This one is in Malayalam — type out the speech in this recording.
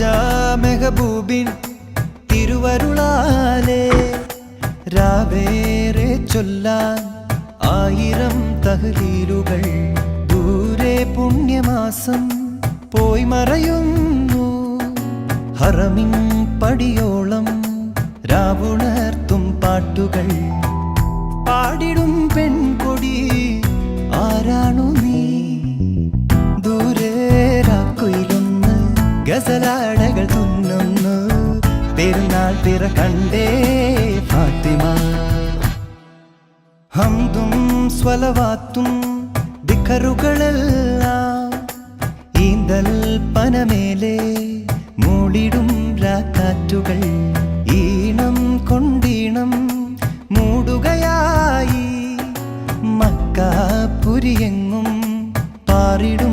മഹബൂബിൻ തിരുവരുളാലേ രാവേറെ ചൊല്ലാൻ ആയിരം തഹലീലുകൾ ദൂരെ പുണ്യമാസം പോയി മറയുന്നു. ഹറമിൻ പടിയോളം രാവുണർത്തും പാട്ടുകൾ പാടിടും പെൺകൊടി ഗസലാടകൾ തുന്നുന്നു പെരുന്നാൾ പിറ കണ്ടേ ഫാത്തിമ. ഹംദും സ്വലവാത്തും ദിക്കറുകളെല്ലാം ഈന്തൽ പനമേലെ മൂടിടും രാക്കാറ്റുകൾ ഈണം കൊണ്ടീണം മൂടുകയായി മക്കാപുരിയെങ്ങും പാറിടും